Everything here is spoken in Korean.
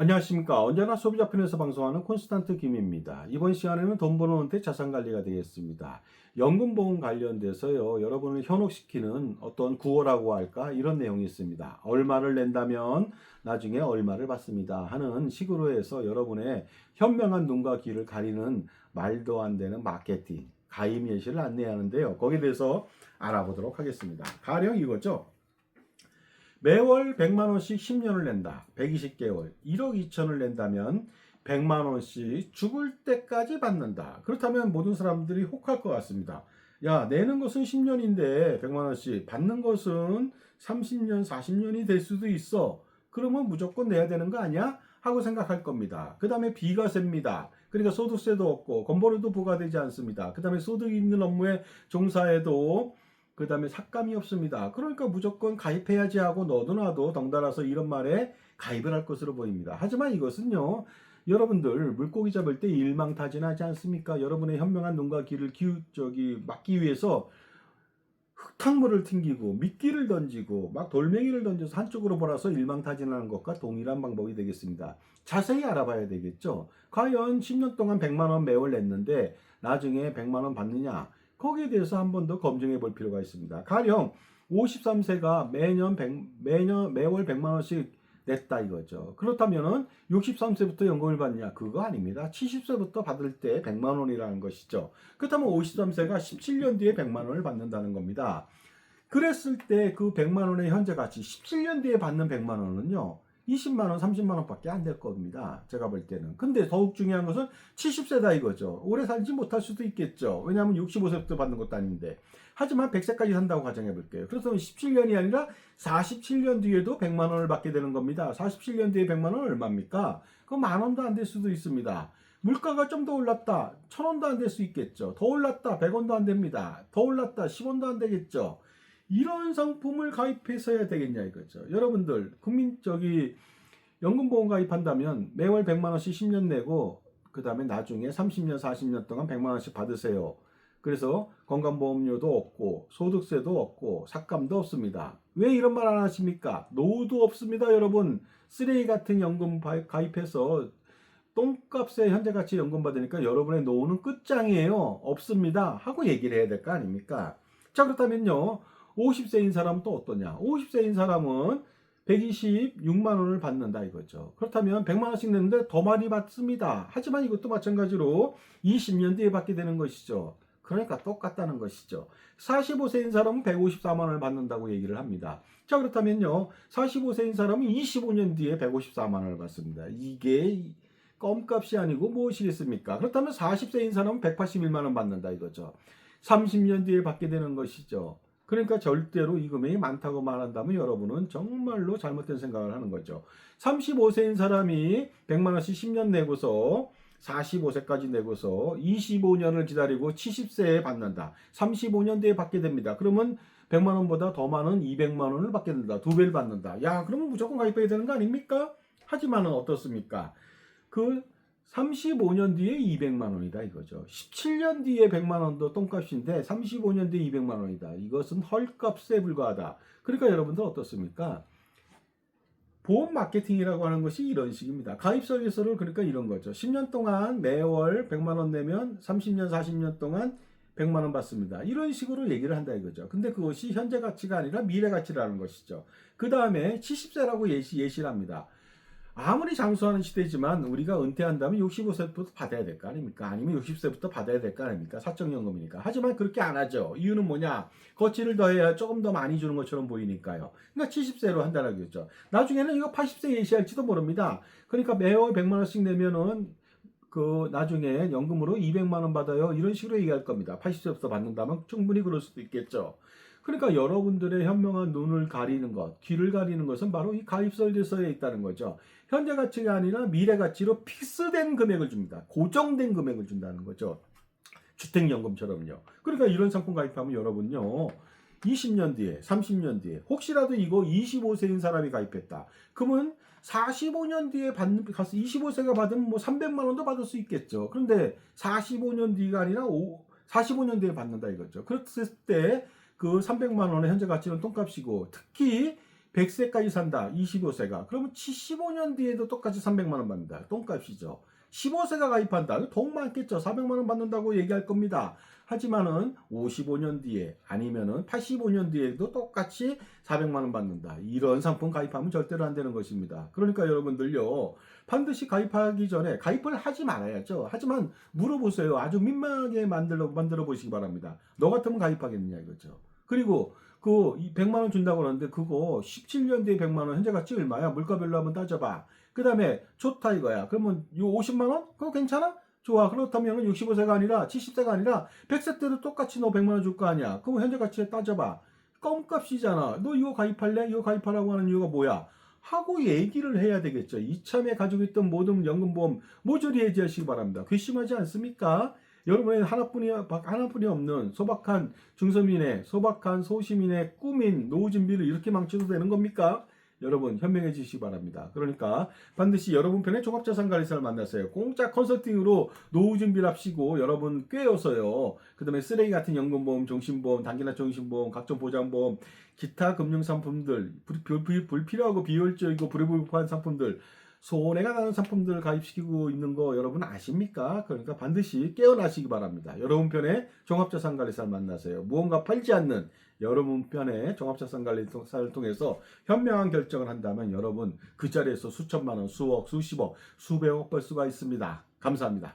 안녕하십니까. 언제나 소비자 편에서 방송하는 콘스탄트 김입니다. 이번 시간에는 돈 버는 은퇴 자산 관리가 되겠습니다. 연금 보험 관련돼서요, 여러분을 현혹시키는 어떤 구호라고 할까? 이런 내용이 있습니다. 얼마를 낸다면 나중에 얼마를 받습니다. 하는 식으로 해서 여러분의 현명한 눈과 귀를 가리는 말도 안 되는 마케팅, 가입 예시를 안내하는데요. 거기에 대해서 알아보도록 하겠습니다. 가령 이거죠. 매월 100만 원씩 10년을 낸다. 120개월 1억 2천을 낸다면 100만 원씩 죽을 때까지 받는다. 그렇다면 모든 사람들이 혹할 것 같습니다. 야, 내는 것은 10년인데 100만 원씩 받는 것은 30년, 40년이 될 수도 있어. 그러면 무조건 내야 되는 거 아니야? 하고 생각할 겁니다. 그 다음에 비과세입니다. 그러니까 소득세도 없고 건보료도 부과되지 않습니다. 그 다음에 소득 있는 업무에 종사해도 그 다음에 삭감이 없습니다. 그러니까 무조건 가입해야지 하고 너도 나도 덩달아서 이런 말에 가입을 할 것으로 보입니다. 하지만 이것은요, 여러분들 물고기 잡을 때 일망타진하지 않습니까? 여러분의 현명한 눈과 귀를 기우, 저기, 막기 위해서 흙탕물을 튕기고 미끼를 던지고 막 돌멩이를 던져서 한쪽으로 몰아서 일망타진하는 것과 동일한 방법이 되겠습니다. 자세히 알아봐야 되겠죠. 과연 10년 동안 100만 원 매월 냈는데 나중에 100만 원 받느냐? 거기에 대해서 한 번 더 검증해 볼 필요가 있습니다. 가령 53세가 매년 100, 매년 매월 100만 원씩 냈다 이거죠. 그렇다면은 63세부터 연금을 받느냐? 그거 아닙니다. 70세부터 받을 때 100만 원이라는 것이죠. 그렇다면 53세가 17년 뒤에 100만 원을 받는다는 겁니다. 그랬을 때 그 100만 원의 현재 가치 17년 뒤에 받는 100만 원은요. 20만 원, 30만 원 밖에 안 될 겁니다. 제가 볼 때는. 근데 더욱 중요한 것은 70세다 이거죠. 오래 살지 못할 수도 있겠죠. 왜냐하면 65세부터 받는 것도 아닌데. 하지만 100세까지 산다고 가정해 볼게요. 그래서 17년이 아니라 47년 뒤에도 100만 원을 받게 되는 겁니다. 47년 뒤에 100만 원은 얼마입니까? 그 만 원도 안 될 수도 있습니다. 물가가 좀 더 올랐다. 천 원도 안 될 수 있겠죠. 더 올랐다. 100원도 안 됩니다. 더 올랐다. 10원도 안 되겠죠. 이런 상품을 가입해서 해야 되겠냐 이거죠. 여러분들 국민 저기 연금보험 가입한다면 매월 100만 원씩 10년 내고 그 다음에 나중에 30년 40년 동안 100만 원씩 받으세요. 그래서 건강보험료도 없고 소득세도 없고 삭감도 없습니다. 왜 이런 말 안 하십니까? 노후도 없습니다, 여러분. 쓰레기 같은 연금 가입해서 똥값에 현재 가치 연금 받으니까 여러분의 노후는 끝장이에요. 없습니다. 하고 얘기를 해야 될 거 아닙니까? 자 그렇다면요. 50세인 사람은 또 어떠냐? 50세인 사람은 126만 원을 받는다 이거죠. 그렇다면 100만 원씩 냈는데 더 많이 받습니다. 하지만 이것도 마찬가지로 20년 뒤에 받게 되는 것이죠. 그러니까 똑같다는 것이죠. 45세인 사람은 154만 원을 받는다고 얘기를 합니다. 자 그렇다면요. 45세인 사람은 25년 뒤에 154만 원을 받습니다. 이게 껌값이 아니고 무엇이겠습니까? 그렇다면 40세인 사람은 181만 원 받는다 이거죠. 30년 뒤에 받게 되는 것이죠. 그러니까 절대로 이 금액이 많다고 말한다면 여러분은 정말로 잘못된 생각을 하는 거죠. 35세인 사람이 100만 원씩 10년 내고서 45세까지 내고서 25년을 기다리고 70세에 받는다. 35년 뒤에 받게 됩니다. 그러면 100만 원보다 더 많은 200만 원을 받게 된다. 두 배를 받는다. 야, 그러면 무조건 가입해야 되는 거 아닙니까? 하지만은 어떻습니까? 그 35년 뒤에 200만 원이다 이거죠. 17년 뒤에 100만 원도 똥값인데 35년 뒤에 200만 원이다. 이것은 헐값에 불과하다. 그러니까 여러분들 어떻습니까? 보험 마케팅이라고 하는 것이 이런 식입니다. 가입 서비스를 그러니까 이런 거죠. 10년 동안 매월 100만 원 내면 30년, 40년 동안 100만 원 받습니다. 이런 식으로 얘기를 한다 이거죠. 근데 그것이 현재 가치가 아니라 미래 가치라는 것이죠. 그 다음에 70세라고 예시, 예시를 합니다. 아무리 장수하는 시대지만 우리가 은퇴한다면 65세부터 받아야 될 거 아닙니까? 아니면 60세부터 받아야 될 거 아닙니까? 사적연금이니까. 하지만 그렇게 안 하죠. 이유는 뭐냐? 거치를 더해야 조금 더 많이 주는 것처럼 보이니까요. 그러니까 70세로 한다는 거죠. 나중에는 이거 80세 예시할지도 모릅니다. 그러니까 매월 100만 원씩 내면은 그 나중에 연금으로 200만 원 받아요. 이런 식으로 얘기할 겁니다. 80세부터 받는다면 충분히 그럴 수도 있겠죠. 그러니까 여러분들의 현명한 눈을 가리는 것, 귀를 가리는 것은 바로 이 가입 설계서에 있다는 거죠. 현재 가치가 아니라 미래 가치로 픽스된 금액을 줍니다. 고정된 금액을 준다는 거죠. 주택연금처럼요. 그러니까 이런 상품 가입하면 여러분요. 20년 뒤에, 30년 뒤에, 혹시라도 이거 25세인 사람이 가입했다. 그러면 45년 뒤에 받는, 가서 25세가 받으면 뭐 300만 원도 받을 수 있겠죠. 그런데 45년 뒤가 아니라 5, 45년 뒤에 받는다 이거죠. 그랬을 때 그 300만 원의 현재 가치는 똥값이고 특히 100세까지 산다. 25세가. 그러면 75년 뒤에도 똑같이 300만 원 받는다. 똥값이죠. 15세가 가입한다. 돈 많겠죠. 400만 원 받는다고 얘기할 겁니다. 하지만은 55년 뒤에 아니면은 85년 뒤에도 똑같이 400만 원 받는다. 이런 상품 가입하면 절대로 안 되는 것입니다. 그러니까 여러분들요. 반드시 가입하기 전에 가입을 하지 말아야죠. 하지만 물어보세요. 아주 민망하게 만들어 만들어 보시기 바랍니다. 너 같으면 가입하겠느냐 이거죠. 그리고 그 100만 원 준다고 그러는데 그거 17년 뒤에 100만 원 현재 가치 얼마야? 물가별로 한번 따져봐. 그 다음에 좋다 이거야. 그러면 요 50만 원? 그거 괜찮아? 좋아. 그렇다면 65세가 아니라 70세가 아니라 100세 때도 똑같이 너 100만 원 줄 거 아니야. 그거 현재 가치에 따져봐. 껌값이잖아. 너 이거 가입할래? 이거 가입하라고 하는 이유가 뭐야? 하고 얘기를 해야 되겠죠. 이참에 가지고 있던 모든 연금보험 모조리 해지하시기 바랍니다. 괘씸하지 않습니까? 여러분의 하나뿐이 하나뿐이 없는 소박한 중서민의 소박한 소시민의 꿈인 노후 준비를 이렇게 망쳐도 되는 겁니까? 여러분 현명해 지시기 바랍니다. 그러니까 반드시 여러분 편의 종합자산 관리사를 만나세요. 공짜 컨설팅으로 노후 준비를 합시고 여러분 꿰어서요. 그 다음에 쓰레기 같은 연금보험, 종신보험, 단기나 종신보험, 각종 보장보험, 기타 금융 상품들 불, 불, 불, 불필요하고 비효율적이고 불효불급한 상품들 손해가 나는 상품들을 가입시키고 있는 거 여러분 아십니까? 그러니까 반드시 깨어나시기 바랍니다. 여러분 편의 종합자산관리사를 만나세요. 무언가 팔지 않는 여러분 편의 종합자산관리사를 통해서 현명한 결정을 한다면 여러분 그 자리에서 수천만 원, 수억, 수십억, 수백억 벌 수가 있습니다. 감사합니다.